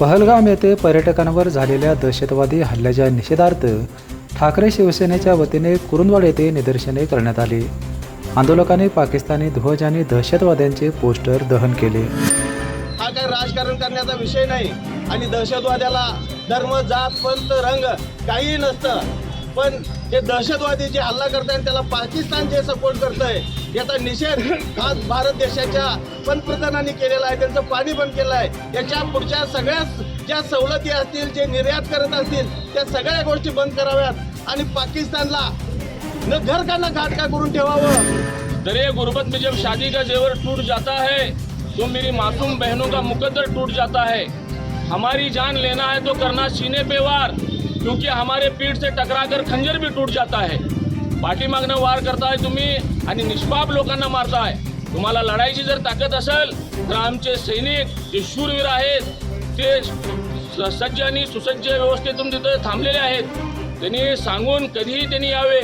पहलगाम येथे पर्यटकांवर झालेल्या दहशतवादी हल्ल्याच्या निषेधार्थ ठाकरे शिवसेनेच्या वतीने कुरुंदवाड येथे निदर्शने करण्यात आली. आंदोलकांनी पाकिस्तानी ध्वज आणि दहशतवाद्यांचे पोस्टर दहन केले. हा काही राजकारण करण्याचा विषय नाही आणि दहशतवाद्याला धर्म जात पंत रंग काही नसतं. पण हे दहशतवादी जे हल्ला करत करताय त्याला पाकिस्तान जे सपोर्ट करतंय याचा निषेध आज भारत देशाच्या पंतप्रधानांनी केलेला आहे त्यांचं पाणी बंद केलं आहे. याच्या पुढच्या सगळ्याच ज्या सवलती असतील जे निर्यात करत असतील त्या सगळ्या गोष्टी बंद कराव्यात आणि पाकिस्तानला न घर का न घाट का करून ठेवावं? दरे गुरबत में जब शादी का जेवर टूट जाता है तो मेरी मासूम बहनों का मुकद्दर टूट जाता है। हमारी जान लेना है तो करना सीने पे वार। क्योंकि हमारे पीठ से टकरा कर खंजर भी टूट जाता है। पाठीमागनं वार करताय तुम्ही आणि निष्पाप लोकांना मारताय तुम्हाला लढाईची जर ताकद असेल तर आमचे सैनिक जे शूरवीर आहेत ते सज्ज आणि सुसज्ज व्यवस्थेतून तिथे थांबलेले आहेत. त्यांनी सांगून कधीही त्यांनी यावे.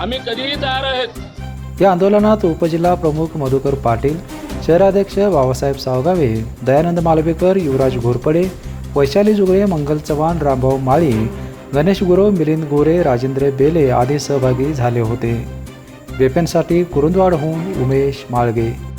आम्ही कधीही तयार आहेत. या आंदोलनात उपजिल्हा प्रमुख मधुकर पाटील शहराध्यक्ष बाबासाहेब सावगावे दयानंद मालवेकर युवराज घोरपडे वैशाली जुगळे मंगल चव्हाण रामभाऊ माळी गणेश गुरव मिलिंद गोरे राजेंद्र बेले आदी सहभागी झाले होते. वेपेनसाठी कुरुंदवाडहून उमेश माळगे.